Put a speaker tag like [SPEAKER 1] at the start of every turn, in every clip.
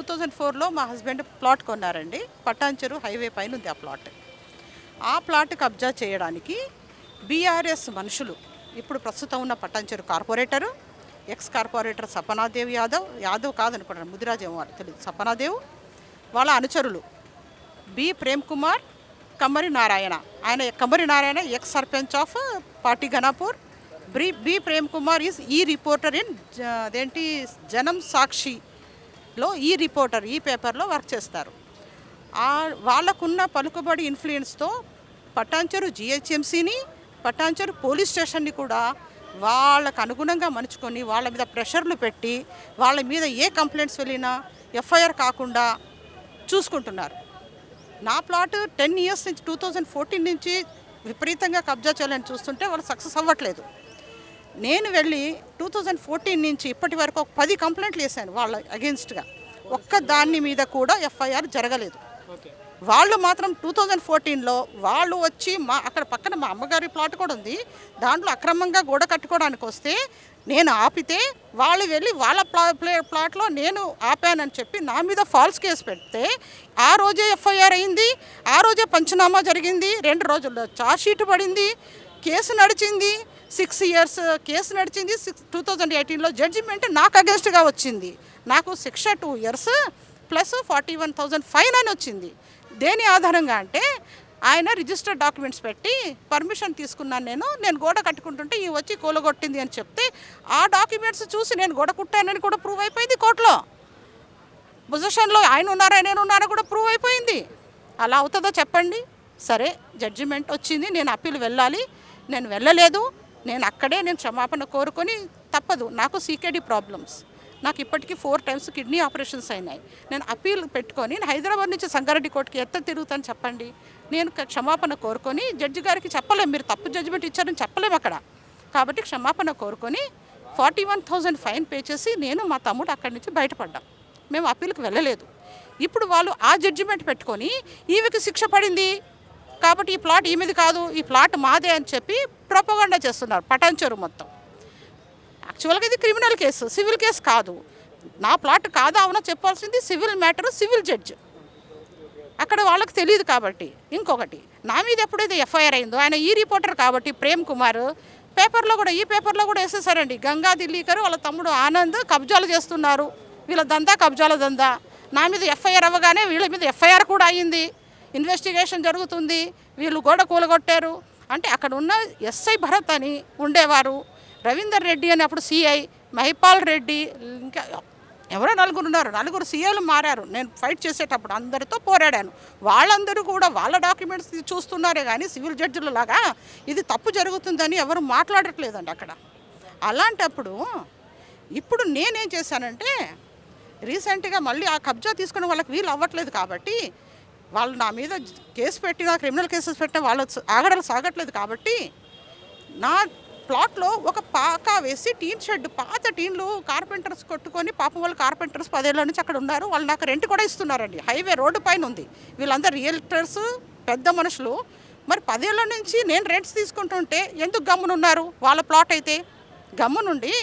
[SPEAKER 1] Two thousand ఫోర్లో మా husband plot కొన్నారండి. పట్టాంచెరు హైవే పైన ఉంది ఆ ప్లాట్. ఆ ప్లాట్ కబ్జా చేయడానికి బీఆర్ఎస్ మనుషులు ఇప్పుడు ప్రస్తుతం ఉన్న Patancheru corporator ex corporator Sapnadev Yadav Yadav కాదనుకుంటాను ముదిరాజేమో వారు తెలియదు సపనాదేవ్ వాళ్ళ అనుచరులు బి. ప్రేమ్ కుమార్ కమ్మరి నారాయణ. ఆయన Kammari Narayana ex sarpanch of party Ghanapur. బ్రీ B. Prem Kumar is ఈ రిపోర్టర్ ఇన్ జ- అదేంటి జనం సాక్షి. సాక్షిలో ఈ రిపోర్టర్ ఈ పేపర్లో వర్క్ చేస్తారు. వాళ్ళకున్న పలుకుబడి ఇన్ఫ్లుయెన్స్తో పటాన్చెరు జిహెచ్ఎంసీని పటాన్చెరు పోలీస్ స్టేషన్ని కూడా వాళ్ళకు అనుగుణంగా మలుచుకొని వాళ్ళ మీద ప్రెషర్లు పెట్టి వాళ్ళ మీద ఏ కంప్లైంట్స్ వెళ్ళినా ఎఫ్ఐఆర్ కాకుండా చూసుకుంటున్నారు. నా ప్లాట్ టెన్ ఇయర్స్ నుంచి టూ థౌజండ్ ఫోర్టీన్ నుంచి విపరీతంగా కబ్జా చేయాలని చూస్తుంటే వాళ్ళు సక్సెస్ అవ్వట్లేదు. నేను వెళ్ళి టూ థౌజండ్ ఫోర్టీన్ నుంచి ఇప్పటి వరకు ఒక పది కంప్లైంట్లు వేశాను వాళ్ళ అగేన్స్ట్గా ఒక్క దాని మీద కూడా ఎఫ్ఐఆర్ జరగలేదు. వాళ్ళు మాత్రం టూ థౌజండ్ ఫోర్టీన్లో వాళ్ళు వచ్చి మా అక్కడ పక్కన మా అమ్మగారి ప్లాట్ కూడా ఉంది. దాంట్లో అక్రమంగా గోడ కట్టుకోవడానికి వస్తే నేను ఆపితే వాళ్ళు వెళ్ళి వాళ్ళ ప్లా ప్లే ప్లాట్లో నేను ఆపానని చెప్పి నా మీద ఫాల్స్ కేసు పెడితే ఆ రోజే ఎఫ్ఐఆర్ అయింది. ఆ రోజే పంచనామా జరిగింది. రెండు రోజుల్లో షీట్ పడింది. కేసు నడిచింది. సిక్స్ ఇయర్స్ కేసు నడిచింది సిక్స్ టూ థౌజండ్ ఎయిటీన్లో జడ్జిమెంట్ నాకు అగెన్స్ట్గా వచ్చింది. నాకు శిక్ష two years plus forty one thousand fine అని వచ్చింది. దేని ఆధారంగా అంటే ఆయన రిజిస్టర్ డాక్యుమెంట్స్ పెట్టి పర్మిషన్ తీసుకున్నాను నేను నేను గోడ కట్టుకుంటుంటే ఈ వచ్చి కూలగొట్టింది అని చెప్తే ఆ డాక్యుమెంట్స్ చూసి నేను గోడ కుట్టానని కూడా ప్రూవ్ అయిపోయింది కోర్టులో. పొజిషన్లో ఆయన ఉన్నారా నేను ఉన్నారా కూడా ప్రూవ్ అయిపోయింది. అలా అవుతుందో చెప్పండి. సరే జడ్జిమెంట్ వచ్చింది నేను అప్పీల్ వెళ్ళాలి. నేను వెళ్ళలేదు. నేను అక్కడే నేను క్షమాపణ కోరుకొని తప్పదు. నాకు సీకేడీ ప్రాబ్లమ్స్ నాకు ఇప్పటికీ ఫోర్ టైమ్స్ కిడ్నీ ఆపరేషన్స్ అయినాయి. నేను అప్పీల్ పెట్టుకొని నేను హైదరాబాద్ నుంచి సంగారెడ్డి కోర్టుకి ఎత్త తిరుగుతాను చెప్పండి. నేను క్షమాపణ కోరుకొని జడ్జి గారికి చెప్పలేము. మీరు తప్పు జడ్జిమెంట్ ఇచ్చారని చెప్పలేము అక్కడ. కాబట్టి క్షమాపణ కోరుకొని forty one thousand fine pay చేసి నేను మా తమ్ముడు అక్కడి నుంచి బయటపడ్డాం. మేము అప్పీల్కి వెళ్ళలేదు. ఇప్పుడు వాళ్ళు ఆ జడ్జిమెంట్ పెట్టుకొని ఈమెకి శిక్ష పడింది. కాబట్టి ఈ ప్లాట్ ఈమెది కాదు ఈ ప్లాట్ మాదే అని చెప్పి ప్రొపగండా చేస్తున్నారు పటాన్చెరు మొత్తం. యాక్చువల్గా ఇది క్రిమినల్ కేసు సివిల్ కేసు కాదు. నా ప్లాట్ కాదా అవునా చెప్పాల్సింది సివిల్ మ్యాటర్ సివిల్ జడ్జ్ అక్కడ వాళ్ళకి తెలియదు కాబట్టి. ఇంకొకటి నా మీద ఎప్పుడైతే ఎఫ్ఐఆర్ అయిందో ఆయన ఈ రిపోర్టర్ కాబట్టి ప్రేమ్ కుమార్ పేపర్లో కూడా ఈ పేపర్లో కూడా వేసేసారండి. గంగా దిల్లీకర్ వాళ్ళ తమ్ముడు ఆనంద్ కబ్జాలు చేస్తున్నారు. వీళ్ళ దందా కబ్జాల దందా. నా మీద ఎఫ్ఐఆర్ అవ్వగానే వీళ్ళ మీద ఎఫ్ఐఆర్ కూడా అయ్యింది. ఇన్వెస్టిగేషన్ జరుగుతుంది. వీళ్ళు గోడ కూలగొట్టారు. అంటే అక్కడ ఉన్న ఎస్ఐ భరత్ అని ఉండేవారు. రవీందర్ రెడ్డి అని అప్పుడు సిఐ మహిపాల్ రెడ్డి ఇంకా ఎవరో నలుగురు ఉన్నారు. నలుగురు సీఏలు మారారు. నేను ఫైట్ చేసేటప్పుడు అందరితో పోరాడాను. వాళ్ళందరూ కూడా వాళ్ళ డాక్యుమెంట్స్ చూస్తున్నారే కానీ సివిల్ జడ్జిలలాగా ఇది తప్పు జరుగుతుందని ఎవరు మాట్లాడట్లేదండి అక్కడ. అలాంటప్పుడు ఇప్పుడు నేనేం చేశానంటే రీసెంట్గా మళ్ళీ ఆ కబ్జా తీసుకుని వాళ్ళకి వీలు అవ్వట్లేదు కాబట్టి వాళ్ళు నా మీద కేసు పెట్టినా క్రిమినల్ కేసెస్ పెట్టినా వాళ్ళు ఆగడలు సాగట్లేదు కాబట్టి నా ప్లాట్లో ఒక పాక వేసి టీన్ షెడ్ పాత టీన్లు కార్పెంటర్స్ కొట్టుకొని పాపం వాళ్ళు కార్పెంటర్స్ పదేళ్ళ నుంచి అక్కడ ఉన్నారు. వాళ్ళు నాకు రెంట్ కూడా ఇస్తున్నారండి. హైవే రోడ్డు పైన ఉంది. వీళ్ళందరూ రియల్టర్స్ పెద్ద మనుషులు. మరి పదేళ్ళ నుంచి నేను రెంట్స్ తీసుకుంటుంటే ఎందుకు గమ్మునున్నారు వాళ్ళ ప్లాట్ అయితే? గమ్మునుండి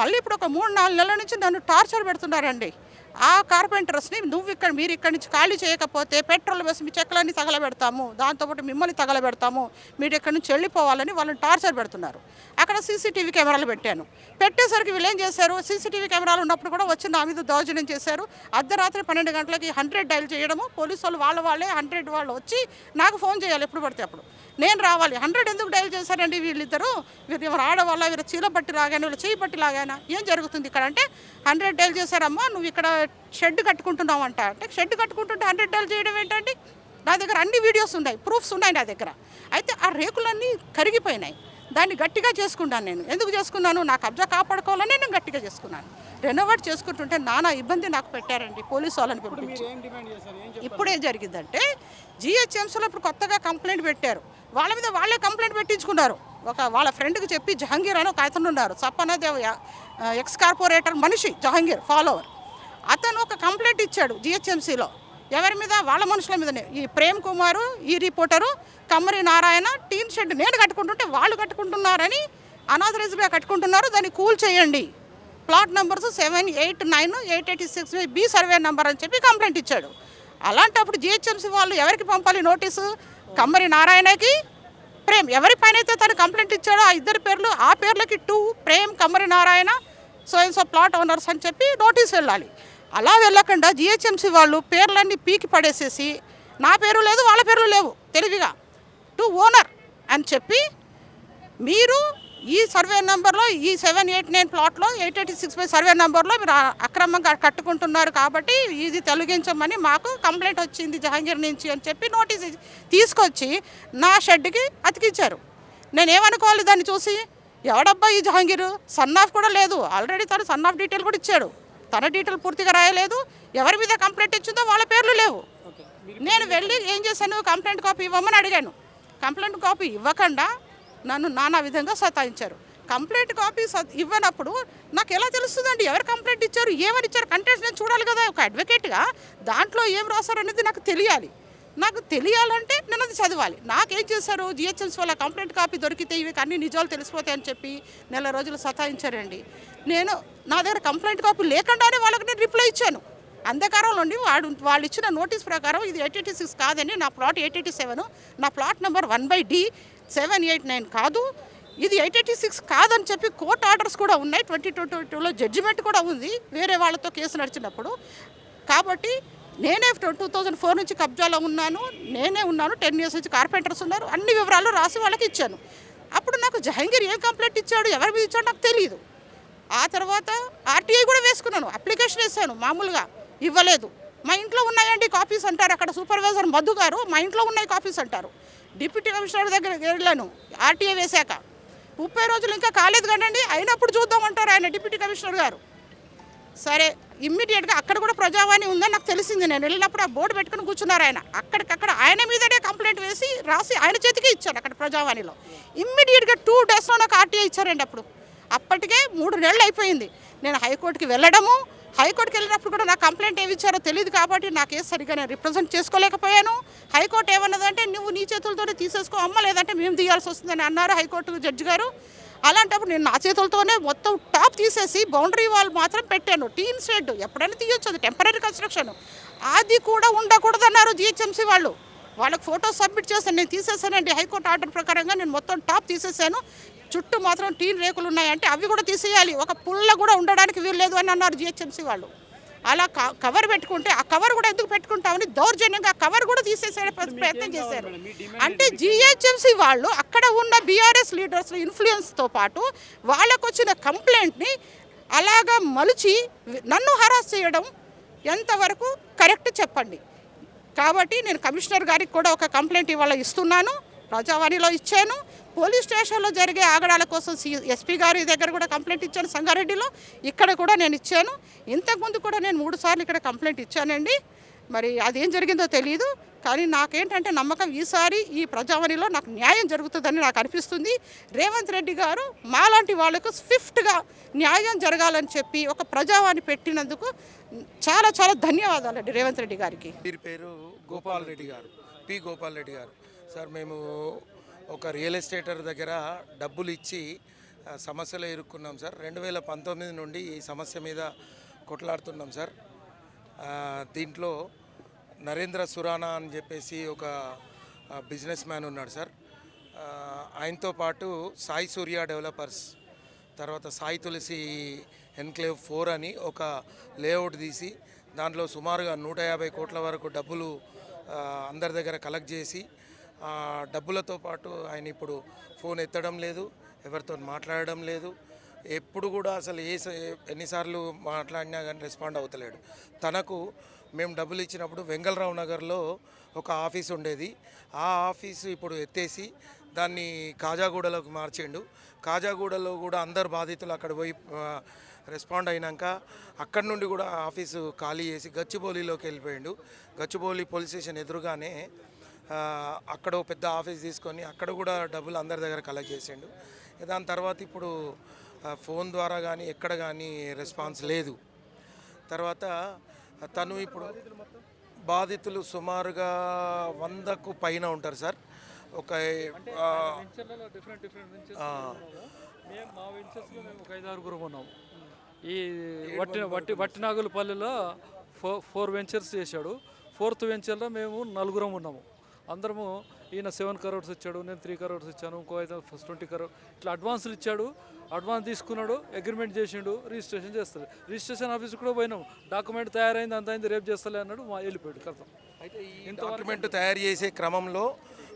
[SPEAKER 1] మళ్ళీ ఇప్పుడు ఒక మూడు నాలుగు నెలల నుంచి నన్ను టార్చర్ పెడుతున్నారండి. ఆ కార్పెంటర్స్ని నువ్వు ఇక్కడ మీరు ఇక్కడి నుంచి ఖాళీ చేయకపోతే పెట్రోల్ వేసి మీ చెక్కలన్నీ తగలబెడతాము దాంతోపాటు మిమ్మల్ని తగలబెడతాము మీరు ఇక్కడి నుంచి వెళ్ళిపోవాలని వాళ్ళని టార్చర్ పెడుతున్నారు. అక్కడ సీసీటీవీ కెమెరాలు పెట్టాను. పెట్టేసరికి వీళ్ళు ఏం చేశారు? సీసీటీవీ కెమెరాలు ఉన్నప్పుడు కూడా వచ్చి నా మీద దౌర్జన్యం చేశారు. అర్ధరాత్రి పన్నెండు గంటలకి హండ్రెడ్ డైల్ చేయడము పోలీసు వాళ్ళు వాళ్ళ వాళ్ళే హండ్రెడ్ వాళ్ళు వచ్చి నాకు ఫోన్ చేయాలి ఎప్పుడు పడితే అప్పుడు. నేను రావాలి. హండ్రెడ్ ఎందుకు డైల్ చేశారండి వీళ్ళిద్దరు? వీరు ఎవరు ఆడవాళ్ళ వీరు చీల పట్టి లాగాను వీళ్ళు చేయి పట్టి లాగానా? ఏం జరుగుతుంది ఇక్కడ అంటే హండ్రెడ్ డైల్ చేశారమ్మా నువ్వు ఇక్కడ షెడ్ కట్టుకుంటున్నావు అంట అంటే షెడ్ కట్టుకుంటుంటే హండ్రెడ్ డైల్ చేయడం ఏంటండి? నా దగ్గర అన్ని వీడియోస్ ఉన్నాయి ప్రూఫ్స్ ఉన్నాయి నా దగ్గర. అయితే ఆ రేకులన్నీ కరిగిపోయినాయి. దాన్ని గట్టిగా చేసుకున్నాను నేను. ఎందుకు చేసుకున్నాను? నా కబ్జా కాపాడుకోవాలని నేను గట్టిగా చేసుకున్నాను. రెనోవేట్ చేసుకుంటుంటే నానా ఇబ్బంది నాకు పెట్టారండి పోలీసు వాళ్ళని పిలిపించి. ఇప్పుడు ఏం జరిగిందంటే జిహెచ్ఎంసీలో ఇప్పుడు కొత్తగా కంప్లైంట్ పెట్టారు. వాళ్ళ మీద వాళ్ళే కంప్లైంట్ పెట్టించుకున్నారు. ఒక వాళ్ళ ఫ్రెండ్కి చెప్పి జహంగీర్ అని ఒక అతను ఉన్నారు. సప్పనదేవ్ ఎక్స్ కార్పొరేటర్ మనిషి జహంగీర్ ఫాలోవర్. అతను ఒక కంప్లైంట్ ఇచ్చాడు జిహెచ్ఎంసీలో ఎవరి మీద? వాళ్ళ మనుషుల మీదనే. ఈ ప్రేమ్ కుమారు ఈ రిపోర్టరు కమ్మరి నారాయణ టీన్ షెడ్ నేను కట్టుకుంటుంటే వాళ్ళు కట్టుకుంటున్నారని అనాథరైజ్గా కట్టుకుంటున్నారు. దాన్ని కూల్ చేయండి. Plot numbers seven eight nine eight eighty six B survey number అని చెప్పి కంప్లైంట్ ఇచ్చాడు. అలాంటప్పుడు జిహెచ్ఎంసీ వాళ్ళు ఎవరికి పంపాలి నోటీసు? కమ్మరి నారాయణకి? ప్రేమ్ ఎవరి పైన అయితే తను కంప్లైంట్ ఇచ్చాడో ఆ ఇద్దరు పేర్లు ఆ పేర్లకి to Prem Kammari Narayana so so plot owners అని చెప్పి నోటీస్ వెళ్ళాలి. అలా వెళ్ళకుండా జిహెచ్ఎంసీ వాళ్ళు పేర్లన్నీ పీకి పడేసేసి నా పేరు లేదు వాళ్ళ పేర్లు లేవు తెలివిగా. టు ఓనర్ అని చెప్పి మీరు ఈ సర్వే నెంబర్లో ఈ seven eight nine ప్లాట్లో eight eighty six by survey నెంబర్లో మీరు అక్రమంగా కట్టుకుంటున్నారు కాబట్టి ఇది తొలగించమని మాకు కంప్లైంట్ వచ్చింది జహాంగీర్ నుంచి అని చెప్పి నోటీస్ తీసుకొచ్చి నా షెడ్కి అతికించారు. నేనేమనుకోవాలి దాన్ని చూసి? ఎవడబ్బా ఈ జహాంగీర్? సన్ ఆఫ్ కూడా లేదు. ఆల్రెడీ తను సన్ ఆఫ్ డీటెయిల్ కూడా ఇచ్చాడు. తన డీటెయిల్ పూర్తిగా రాయలేదు. ఎవరి మీద కంప్లైంట్ ఇచ్చిందో వాళ్ళ పేర్లు లేవు. నేను వెళ్ళి ఏం చేశాను? కంప్లైంట్ కాపీ ఇవ్వమని అడిగాను. కంప్లైంట్ కాపీ ఇవ్వకుండా నన్ను నానా విధంగా సతాయించారు. కంప్లైంట్ కాపీ ఇవ్వనప్పుడు నాకు ఎలా తెలుస్తుందండి? ఎవరు కంప్లైంట్ ఇచ్చారు? ఏమని ఇచ్చారు? కంటెంట్స్ నేను చూడాలి కదా ఒక అడ్వకేట్గా. దాంట్లో ఏం రాశారు అనేది నాకు తెలియాలి. నాకు తెలియాలంటే నేను అది చదవాలి. నాకేం చేశారు? జిహెచ్ఎంసీ వాళ్ళ కంప్లైంట్ కాపీ దొరికితే ఇవి అన్ని నిజాలు తెలిసిపోతాయని చెప్పి నెల రోజులు సతాయించారండి. నేను నా దగ్గర కంప్లైంట్ కాపీ లేకుండానే వాళ్ళకి నేను రిప్లై ఇచ్చాను. అంధకారంలో ఉండి వాడు వాళ్ళు ఇచ్చిన నోటీస్ ప్రకారం ఇది ఎయిట్ ఎయిటీ సిక్స్ కాదని నా ప్లాట్ ఎయిట్ ఎయిటీ సెవెన్. నా plot number one by D. Seven eight nine కాదు. ఇది ఎయిట్ ఎయిటీ సిక్స్ కాదని చెప్పి కోర్ట్ ఆర్డర్స్ కూడా ఉన్నాయి. ట్వంటీ ట్వంటీ టూలో జడ్జిమెంట్ కూడా ఉంది. వేరే వాళ్ళతో కేసు నడిచినప్పుడు. కాబట్టి నేనే టూ థౌజండ్ ఫోర్ నుంచి కబ్జాలో ఉన్నాను. నేనే ఉన్నాను. టెన్ ఇయర్స్ నుంచి కార్పెంటర్స్ ఉన్నారు. అన్ని వివరాలు రాసి వాళ్ళకి ఇచ్చాను. అప్పుడు నాకు జహంగీర్ ఏం కంప్లైంట్ ఇచ్చాడు ఎవరి మీద ఇచ్చాడో నాకు తెలియదు ఆ తర్వాత ఆర్టీఐ కూడా వేసుకున్నాను. అప్లికేషన్ వేసాను. మామూలుగా ఇవ్వలేదు. మా ఇంట్లో ఉన్నాయండి కాపీస్ అంటారు. అక్కడ సూపర్వైజర్ మధు గారు మా ఇంట్లో ఉన్నాయి కాపీస్ అంటారు. డిప్యూటీ కమిషనర్ దగ్గరికి వెళ్ళాను. ఆర్టీఏ వేశాక. ముప్పై రోజులు ఇంకా కాలేదు కదండి. అయినప్పుడు చూద్దామంటారు ఆయన డిప్యూటీ కమిషనర్ గారు. సరే ఇమ్మీడియట్గా అక్కడ కూడా ప్రజావాణి ఉందని నాకు తెలిసింది. నేను వెళ్ళినప్పుడు ఆ బోర్డు పెట్టుకుని కూర్చున్నారు ఆయన. అక్కడికక్కడ ఆయన మీదనే కంప్లైంట్ వేసి రాసి ఆయన చేతికి ఇచ్చాడు అక్కడ ప్రజావాణిలో. ఇమ్మీడియట్గా టూ డేస్లో నాకు ఆర్టీఐ ఇచ్చారండి అప్పుడు. అప్పటికే మూడు నెలలు అయిపోయింది. నేను హైకోర్టుకి వెళ్ళడము హైకోర్టుకి వెళ్ళినప్పుడు కూడా నా కంప్లైంట్ ఏమి ఇచ్చారో తెలియదు కాబట్టి నా కేసు సరిగ్గా నేను రిప్రజెంట్ చేసుకోలేకపోయాను. హైకోర్టు ఏమన్నదంటే నువ్వు నీ చేతులతోనే తీసేసుకో అమ్మ లేదంటే మేము తీయాల్సి వస్తుందని అన్నారు హైకోర్టు జడ్జి గారు. అలాంటప్పుడు నేను నా చేతులతోనే మొత్తం టాప్ తీసేసి బౌండరీ వాల్ మాత్రం పెట్టాను. టీన్ షెడ్ ఎప్పుడైనా తీయొచ్చు అది టెంపరీ కన్స్ట్రక్షన్. అది కూడా ఉండకూడదన్నారు జిహెచ్ఎంసీ వాళ్ళు. వాళ్ళకి ఫోటో సబ్మిట్ చేశాను నేను తీసేసానండి హైకోర్టు ఆర్డర్ ప్రకారంగా నేను మొత్తం టాప్ తీసేసాను చుట్టూ మాత్రం టీన్ రేకులు ఉన్నాయంటే అవి కూడా తీసేయాలి. ఒక పుల్ల కూడా ఉండడానికి వీల్లేదు అని అన్నారు జిహెచ్ఎంసీ వాళ్ళు. అలా కవర్ పెట్టుకుంటే ఆ కవర్ కూడా ఎందుకు పెట్టుకుంటామని దౌర్జన్యంగా కవర్ కూడా తీసేసే ప్రయత్నం చేశారు. అంటే జిహెచ్ఎంసీ వాళ్ళు అక్కడ ఉన్న బీఆర్ఎస్ లీడర్స్ ఇన్ఫ్లుయెన్స్తో పాటు వాళ్ళకు వచ్చిన కంప్లైంట్ని అలాగా మలిచి నన్ను హరాస్ చేయడం ఎంతవరకు కరెక్ట్ చెప్పండి. కాబట్టి నేను కమిషనర్ గారికి కూడా ఒక కంప్లైంట్ ఇవాళ ఇస్తున్నాను. ప్రజావాణిలో ఇచ్చాను. పోలీస్ స్టేషన్లో జరిగే ఆగడాల కోసం సి ఎస్పీ గారి దగ్గర కూడా కంప్లైంట్ ఇచ్చాను సంగారెడ్డిలో. ఇక్కడ కూడా నేను ఇచ్చాను. ఇంతకుముందు కూడా నేను మూడు సార్లు ఇక్కడ కంప్లైంట్ ఇచ్చానండి. మరి అదేం జరిగిందో తెలియదు కానీ నాకేంటంటే నమ్మకం ఈసారి ఈ ప్రజావాణిలో నాకు న్యాయం జరుగుతుందని నాకు అనిపిస్తుంది. రేవంత్ రెడ్డి గారు మాలాంటి వాళ్ళకు స్విఫ్ట్గా న్యాయం జరగాలని చెప్పి ఒక ప్రజావాణి పెట్టినందుకు చాలా చాలా ధన్యవాదాలండి రేవంత్ రెడ్డి గారికి.
[SPEAKER 2] వీరి పేరు గోపాల్ రెడ్డి గారు పి గోపాల్ రెడ్డి గారు. సార్ మేము ఒక రియల్ ఎస్టేటర్ దగ్గర డబ్బులు ఇచ్చి సమస్యలు సమస్యలో ఇరుక్కున్నాం సార్. రెండు వేల పంతొమ్మిది నుండి ఈ సమస్య మీద కొట్లాడుతున్నాం సార్. దీంట్లో నరేంద్ర సురానా అని చెప్పేసి ఒక బిజినెస్ మ్యాన్ ఉన్నాడు సార్. ఆయనతో పాటు సాయి సూర్య డెవలపర్స్ తర్వాత సాయి తులసి ఎన్క్లేవ్ ఫోర్ అని ఒక లేఅవుట్ తీసి దాంట్లో సుమారుగా నూట యాభై కోట్ల వరకు డబ్బులు అందరి దగ్గర కలెక్ట్ చేసి డబ్బులతో పాటు ఆయన ఇప్పుడు ఫోన్ ఎత్తడం లేదు ఎవరితో మాట్లాడడం లేదు. ఎప్పుడు కూడా అసలు ఏ స- ఎన్నిసార్లు మాట్లాడినా కానీ రెస్పాండ్ అవుతలేడు. తనకు మేము డబ్బులు ఇచ్చినప్పుడు వెంగళరావు నగర్లో ఒక ఆఫీస్ ఉండేది. ఆ ఆఫీసు ఇప్పుడు ఎత్తేసి దాన్ని కాజాగూడలోకి మార్చిండు. కాజాగూడలో కూడా అందరు బాధితులు అక్కడ పోయి రెస్పాండ్ అయినాక అక్కడి నుండి కూడా ఆఫీసు ఖాళీ చేసి గచ్చిబౌలిలోకి వెళ్ళిపోయిండు. గచ్చిబౌలి పోలీస్ స్టేషన్ ఎదురుగానే అక్కడ పెద్ద ఆఫీస్ తీసుకొని అక్కడ కూడా డబ్బులు అందరి దగ్గర కలెక్ట్ చేసిండు. దాని తర్వాత ఇప్పుడు ఫోన్ ద్వారా కానీ ఎక్కడ కానీ రెస్పాన్స్ లేదు. తర్వాత తను ఇప్పుడు బాధితులు సుమారుగా వందకు పైన ఉంటారు సార్. ఒక
[SPEAKER 3] ఒక ఐదు ఆరుగురు ఉన్నాం ఈ వట్టి వట్టి వట్టినాగులపల్లిలో ఫో ఫోర్ వెంచర్స్ చేశాడు. ఫోర్త్ వెంచర్లో మేము నలుగురం ఉన్నాము. అందరము ఈయన సెవెన్ కరోడ్స్ ఇచ్చాడు నేను త్రీ కరోడ్స్ ఇచ్చాను ఇంకో అయితే ఫస్ట్ ట్వంటీ కరోడ్ ఇట్లా అడ్వాన్సులు ఇచ్చాడు అడ్వాన్స్ తీసుకున్నాడు అగ్రిమెంట్ చేసిండు రిజిస్ట్రేషన్ చేస్తారు రిజిస్ట్రేషన్ ఆఫీస్కి కూడా పోయినాం. డాక్యుమెంట్ తయారైంది అంత అయింది రేపు చేస్తలే అన్నాడు మా వెళ్ళిపోయాడు కథం
[SPEAKER 2] అయితే ఈ డాక్యుమెంట్ తయారు చేసే క్రమంలో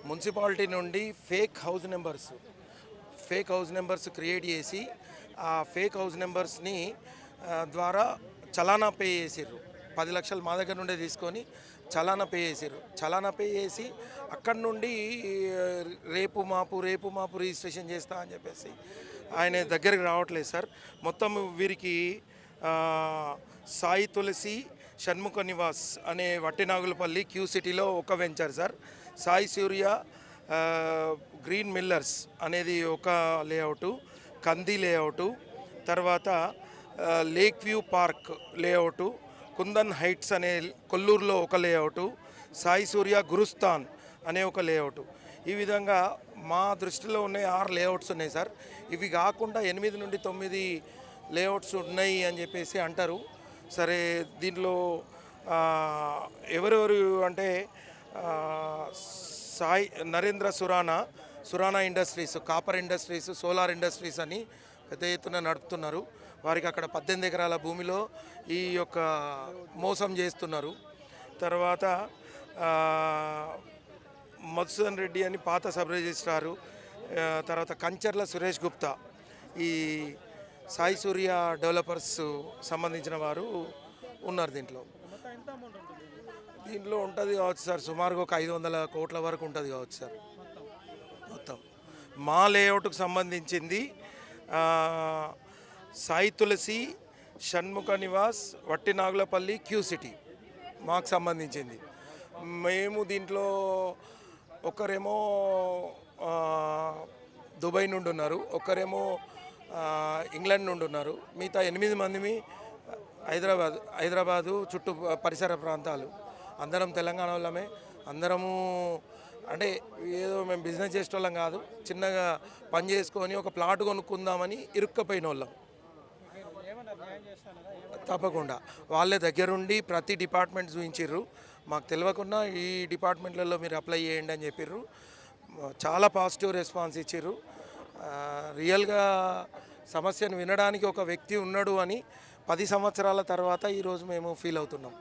[SPEAKER 2] మున్సిపాలిటీ నుండి fake house numbers fake house numbers create చేసి ఆ ఫేక్ హౌస్ నెంబర్స్ని ద్వారా చలానా పే చేసిర్రు. పది లక్షలు మా దగ్గర నుండే తీసుకొని చలానా పే చేసిర్రు చలానా పే చేసి అక్కడి నుండి రేపు మాపు రేపు మాపు రిజిస్ట్రేషన్ చేస్తా అని చెప్పేసి ఆయన దగ్గరికి రావట్లేదు సార్. మొత్తం వీరికి సాయి తులసి షణ్ముఖ నివాస్ అనే వట్టినాగులపల్లి క్యూ సిటీలో ఒక venture sir. Sai Surya green millers అనేది ఒక లేఅవుటు కంది లేఅవుటు తర్వాత lake view park layout Kundan heights అనే కొల్లూరులో ఒక లేఅవుటు సాయి సూర్య గురుస్థాన్ అనే ఒక లేఅవుటు. ఈ విధంగా మా దృష్టిలో ఉన్న ఆరు లేఅవుట్స్ ఉన్నాయి సార్. ఇవి కాకుండా ఎనిమిది నుండి తొమ్మిది లేఅవుట్స్ ఉన్నాయి అని చెప్పేసి అంటారు. సరే దీనిలో ఎవరెవరు అంటే Sai Narendra Surana Surana industries copper industries solar industries అని పెద్ద ఎత్తున నడుపుతున్నారు. వారికి అక్కడ పద్దెనిమిది ఎకరాల భూమిలో ఈ యొక్క మోసం చేస్తున్నారు. తర్వాత మధుసూదన్ రెడ్డి అని పాత సబ్ రిజిస్ట్రారు తర్వాత కంచర్ల సురేష్ గుప్తా ఈ సాయి సూర్య డెవలపర్స్ సంబంధించిన వారు ఉన్నారు దీంట్లో. దీంట్లో ఉంటుంది కావచ్చు సార్ సుమారుగా ఒక ఐదు వందల కోట్ల వరకు ఉంటుంది కావచ్చు సార్. మొత్తం. మా లేఅవుట్కు సంబంధించింది సాయి తులసి షణ్ముఖ నివాస్ వట్టినాగులపల్లి క్యూ సిటీ మాకు సంబంధించింది. మేము దీంట్లో ఒకరేమో దుబాయ్ నుండి ఉన్నారు. ఒకరేమో ఇంగ్లాండ్ నుండి ఉన్నారు. మిగతా ఎనిమిది మందిమి హైదరాబాద్ హైదరాబాదు చుట్టూ పరిసర ప్రాంతాలు. అందరం తెలంగాణ వాళ్ళమే. అందరము అంటే ఏదో మేము బిజినెస్ చేసేటోళ్ళం కాదు. చిన్నగా పని చేసుకొని ఒక ప్లాట్ కొనుక్కుందామని ఇరుక్కపోయిన వాళ్ళం తప్పకుండా. వాళ్ళే దగ్గరుండి ప్రతి డిపార్ట్మెంట్ చూపించిర్రు మాకు తెలియకుండా ఈ డిపార్ట్మెంట్లలో మీరు అప్లై చేయండి అని చెప్పిర్రు. చాలా పాజిటివ్ రెస్పాన్స్ ఇచ్చారు రియల్గా సమస్యను వినడానికి ఒక వ్యక్తి ఉన్నాడు అని పది సంవత్సరాల తర్వాత ఈరోజు మేము ఫీల్ అవుతున్నాం.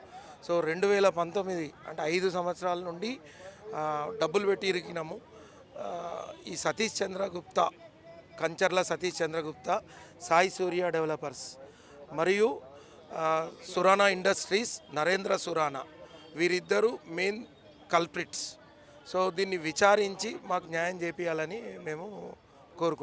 [SPEAKER 2] సో రెండు వేల పంతొమ్మిది అంటే ఐదు సంవత్సరాల నుండి డబ్బులు పెట్టి ఇరికినాము. ఈ సతీష్ చంద్రగుప్త కంచర్ల సతీష్ చంద్రగుప్తా సాయి సూర్య డెవలపర్స్. మరియు సురానా ఇండస్ట్రీస్ నరేంద్ర సురానా వీరిద్దరూ మెయిన్ కల్ప్రిట్స్. సో దీన్ని విచారించి మాకు న్యాయం చేపియాలని మేము కోరుకుంటున్నాం.